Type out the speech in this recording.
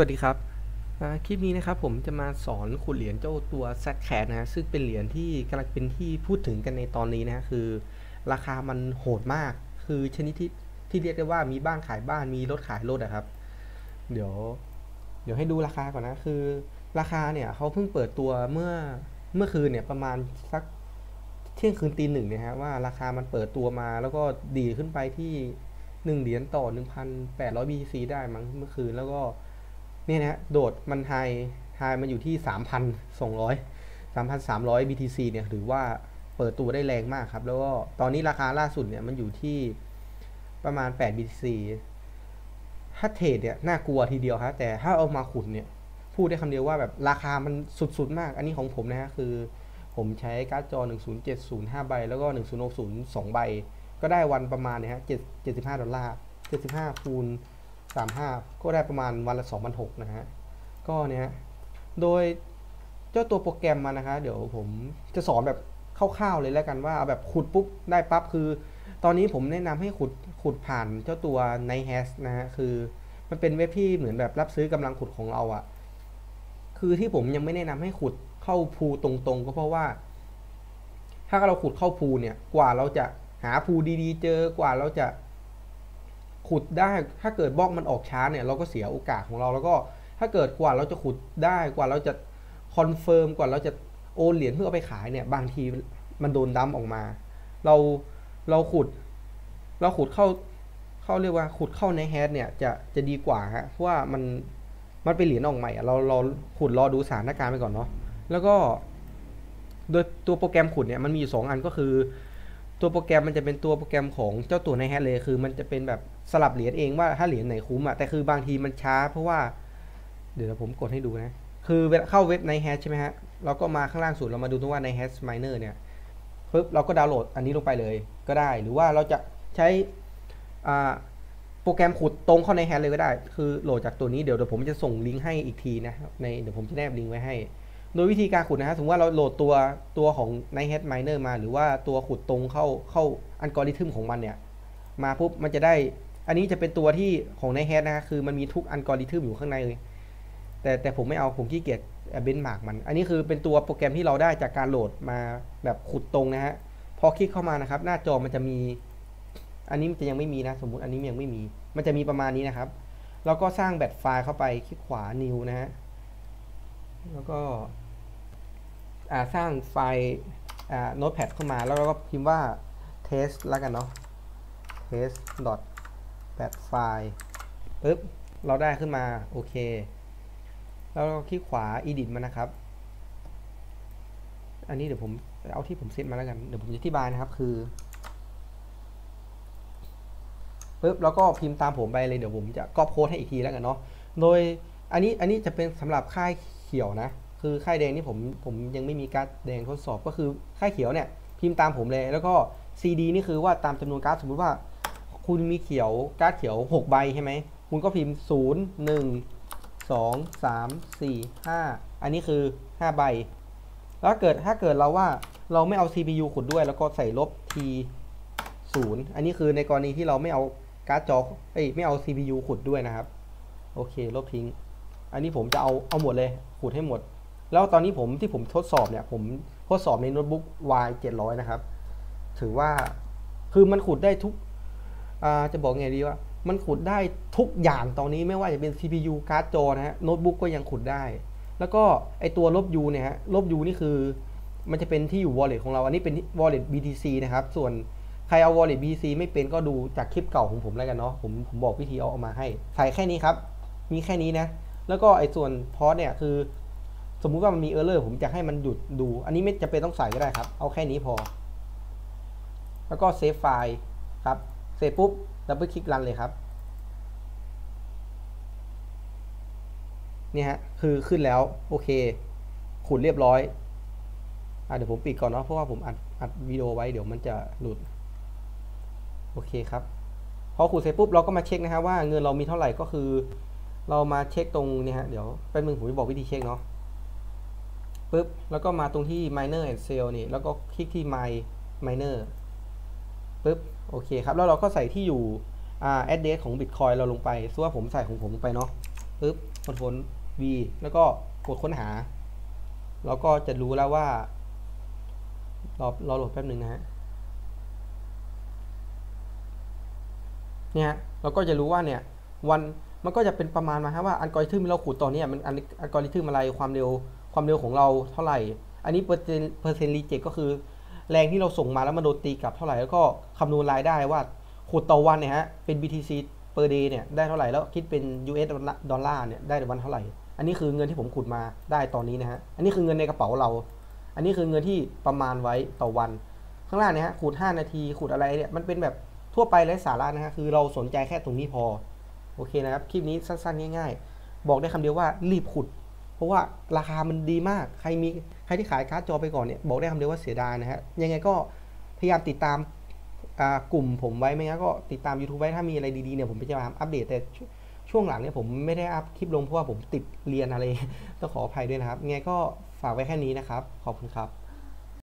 วัสดีครับ คลิปนี้นะครับผมจะมาสอนขุดเหรียญเจ้าตัว z c a t นะฮะซึ่งเป็นเหรียญที่กำลังเป็นที่พูดถึงกันในตอนนี้นะคือ ราคามันโหดมาก คือชนิดที่ที่เรียกได้ว่ามีบ้านขายบ้านมีรถขายรถอะครับ เดี๋ยว เดี๋ยวให้ดูราคาก่อนนะคือ ราคาเนี่ยเขาเพิ่งเปิดตัวเมื่อเมื่อคืนเนี่ยประมาณสักเที่ยงคืนตีหนึ่งนี่ยฮะว่าราคามันเปิดตัวมาแล้วก็ดีขึ้นไปที่หนึ่งเหรียญต่อหนึ่งพันแปดร้อย BTC ได้มั้งเมื่อคืนแล้วก็ นี่ยนะโดดมันไฮไฮมันอยู่ที่ 3,200 3,300 BTC เนี่ยหรือว่าเปิดตัวได้แรงมากครับ แล้วก็ตอนนี้ราคาล่าสุดเนี่ยมันอยู่ที่ประมาณ 8 BTC ถ้าเทรดเนี่ยน่ากลัวทีเดียวครับแต่ถ้าเอามาขุดเนี่ยพูดได้คำเดียวว่าแบบราคามันสุดๆมาก อันนี้ของผมนะฮะคือ ผมใช้การ์ดจอ 1070 5 ใบ แล้วก็ 1060 2 ใบ ก็ได้วันประมาณเนี่ยฮะ75ดอลลาร์ 75 คูณ 35 ก็ได้ประมาณวันละ 2,600นะฮะ ก็เนี่ยโดยเจ้าตัวโปรแกรมมานะคะ เดี๋ยวผมจะสอนแบบคร่าวๆเลยแล้วกันว่าเอาแบบขุดปุ๊บได้ปั๊บคือ ตอนนี้ผมแนะนำให้ขุดขุดผ่านเจ้าตัว n i g h t h a s นะฮะคือมันเป็นเว็บที่เหมือนแบบรับซื้อกำลังขุดของเราอะ่ะ คือที่ผมยังไม่แนะนำให้ขุดเข้าภูตรงๆ ก็เพราะว่า ถ้าเราขุดเข้าภูเนี่ยกว่าเราจะหาภูดีๆ เจอกว่าเราจะ ขุดได้ถ้าเกิดบล็อกมันออกช้าเนี่ยเราก็เสียโอกาสของเราแล้วก็ถ้าเกิดกว่าเราจะขุดได้กว่าเราจะคอนเฟิร์มกว่าเราจะโอนเหรียญเพื่อเอาไปขายเนี่ยบางทีมันโดนดั้มออกมา เราเราขุด เราขุดเข้าเข้าเรียกว่าขุดเข้าในแฮชเนี่ยจะจะดีกว่าฮะเพราะว่ามันมันเป็นเหรียญออกใหม่เราเราขุดรอดูสถานการณ์ไปก่อนเนาะแล้วก็โดยตัวโปรแกรมขุดเนี่ยมันมีอยู่สองอันก็คือ ตัวโปรแกรมมันจะเป็นตัวโปรแกรมของเจ้าตัวในแฮชเลยคือ มันจะเป็นแบบสลับเหรียญเองว่าถ้าเหรียญไหนคุ้มอะแต่คือบางทีมันช้า เพราะว่า เดี๋ยวผมกดให้ดูนะ คือเข้าเว็บในแฮชใช่ไหมฮะเราก็มาข้างล่างสุดเรามาดูตรงว่าในแฮชไมเนอร์เนี่ยปุ๊บเราก็ดาวน์โหลดอันนี้ลงไปเลยก็ได้ หรือว่าเราจะใช้โปรแกรมขุดตรงเข้าในแฮชเลยก็ได้ คือโหลดจากตัวนี้เดี๋ยวเดี๋ยวผมจะส่งลิงก์ให้อีกทีนะในเดี๋ยวผมจะแนบลิงก์ไว้ให้ โดยวิธีการขุดนะฮะสมมติว่าเราโหลดตัวตัวของ Nighthead Miner มา หรือว่าตัวขุดตรงเข้าเข้าอัลกอริทึมของมันเนี่ย มาปุ๊บมันจะได้ อันนี้จะเป็นตัวที่ของ Nighthead นะคือมันมีทุกอัลกอริทึมอยู่ข้างในเลย แต่แต่ผมไม่เอาผมขี้เกียจเบนมาร์กมัน อันนี้คือเป็นตัวโปรแกรมที่เราได้จากการโหลดมาแบบขุดตรงนะฮะ พอคลิกเข้ามานะครับ หน้าจอมันจะมี อันนี้มันจะยังไม่มีนะ สมมุติอันนี้ยังไม่มี มันจะมีประมาณนี้นะครับ แล้วก็สร้างแบตไฟล์เข้าไปคลิกขวา new นะฮะ แล้วก็ สร้างไฟล์โน้ตแพดเข้ามาแล้วเราก็พิมพ์ว่า test แล้วกันเนาะ test dot bat file ปึ๊บเราได้ขึ้นมาโอเค แล้วเราคลิกขวา edit มันนะครับ อันนี้เดี๋ยวผมเอาที่ผมเซตมาแล้วกัน เดี๋ยวผมจะอธิบายนะครับคือปึ๊บแล้วก็พิมพ์ตามผมไปเลยเดี๋ยวผมจะก๊อปโค้ดให้อีกทีแล้วกันเนาะ โดยอันนี้อันนี้จะเป็นสำหรับค่ายเขียวนะ คือค่ายแดงนี่ผมผมยังไม่มีการ์ดแดงทดสอบก็คือค่ายเขียวเนี่ยพิมพ์ตามผมเลย แล้วก็ CD นี่คือว่าตามจำนวนการ์ดสมมุติว่า คุณมีเขียวการ์ดเขียว 6 ใบใช่ไหมคุณก็พิมพ์ 0 1 2 3 4 5 อันนี้คือ 5 ใบ แล้วเกิดถ้าเกิดเราว่าเราไม่เอา CPU ขุดด้วย แล้วก็ใส่ลบ T 0อันนี้คือในกรณีที่เราไม่เอาการ์ดจอเอ้ยไม่เอา CPU ขุดด้วยนะครับ โอเค ลบทิ้ง อันนี้ผมจะเอาเอาหมดเลย ขุดให้หมด แล้วตอนนี้ผมที่ผมทดสอบเนี่ย ผมทดสอบในโน้ตบุ๊ก Y 700 นะครับ ถือว่าคือมันขุดได้ทุกจะบอกไงดีว่า มันขุดได้ทุกอย่างตอนนี้ไม่ว่าจะเป็น CPU การ์ดจอนะฮะโน้ตบุ๊กก็ยังขุดได้ แล้วก็ไอตัวลบ U เนี่ยฮะลบ U นี่คือ มันจะเป็นที่อยู่ wallet ของเรา อันนี้เป็น wallet BTC นะครับ ส่วนใครเอา wallet BTC ไม่เป็นก็ดูจากคลิปเก่าของผมแล้วกันเนาะผมผมบอกวิธีเอาออกมาให้ใส่แค่นี้ครับ มีแค่นี้นะ แล้วก็ไอส่วนพอร์ตเนี่ยคือ สมมุติว่ามันมีเออร์เลอร์ผมจะให้มันหยุดดู อันนี้ไม่จะเป็นต้องใส่ก็ได้ครับ เอาแค่นี้พอ แล้วก็เซฟไฟล์ครับ เสร็จปุ๊บดับเบิลคลิกรันเลยครับ นี่ฮะ คือขึ้นแล้ว โอเค ขุดเรียบร้อยอเดี๋ยวผมปิดก่อนเนาะ เพราะว่าผมอัดอัดวิดีโอไว้เดี๋ยวมันจะหลุด โอเคครับ พอขุดเสร็จปุ๊บเราก็มาเช็คนะฮะว่าเงินเรามีเท่าไหร่ก็คือ เรามาเช็คตรงนี้ฮะ เดี๋ยวไปมึงผมจะบอกวิธีเช็คเนาะ ปุ๊บแล้วก็มาตรงที่ miner and sell นี่แล้วก็คลิกที่ my miner ปุ๊บโอเคครับแล้วเราก็ใส่ที่อยู่อ่า address ของ bitcoin เราลงไปซึ่งว่าผมใส่ของผมลงไปเนาะปึ๊บคอนโทรล V แล้วก็กดค้นหา เราก็จะรู้แล้วว่ารอรอโหลดแป๊บหนึ่งนะฮะเนี่ยเราก็จะรู้ว่าเนี่ยวันมันก็จะเป็นประมาณมาครับว่าอัลกอริทึมที่เราขุดตอนนี้มันอัลอัลกอริทึมอะไรความเร็ว ความเร็วของเราเท่าไหร่ อันนี้เปอร์เซ็นต์เปอร์เซ็นต์รีเจ็คก็คือ แรงที่เราส่งมาแล้วมันโดนตีกลับเท่าไหร่ แล้วก็คำนวณรายได้ว่าขุดต่อวันเนี่ยฮะ เป็น BTC per day เนี่ยได้เท่าไหร่ แล้วคิดเป็น US ดอลลาร์เนี่ยได้วันเท่าไหร่ อันนี้คือเงินที่ผมขุดมาได้ตอนนี้นะฮะ อันนี้คือเงินในกระเป๋าเรา อันนี้คือเงินที่ประมาณไว้ต่อวัน ข้างล่างเนี่ยฮะขูด5 นาทีขูดอะไรเนี่ย มันเป็นแบบทั่วไปไร้สาระนะฮะ คือเราสนใจแค่ตรงนี้พอ โอเคนะครับ คลิปนี้สั้นๆง่าย ๆ บอกได้คำเดียวว่ารีบขุด เพราะว่าราคามันดีมาก ใครมีใครที่ขายการ์ดจอไปก่อนเนี่ยบอกได้คำเดียวว่าเสียดายนะฮะ ยังไงก็พยายามติดตามกลุ่มผมไว้ไม่งั้นก็ติดตาม YouTube ไว้ถ้ามีอะไรดีๆเนี่ยผมจะมาอัปเดตแต่ช่วช่วงหลังเนี่ยผมไม่ได้อัพคลิปลงเพราะว่าผมติดเรียนอะไรต้องขออภัยด้วยนะครับยังไงก็ฝากไว้แค่นี้นะครับ ขอบคุณครับ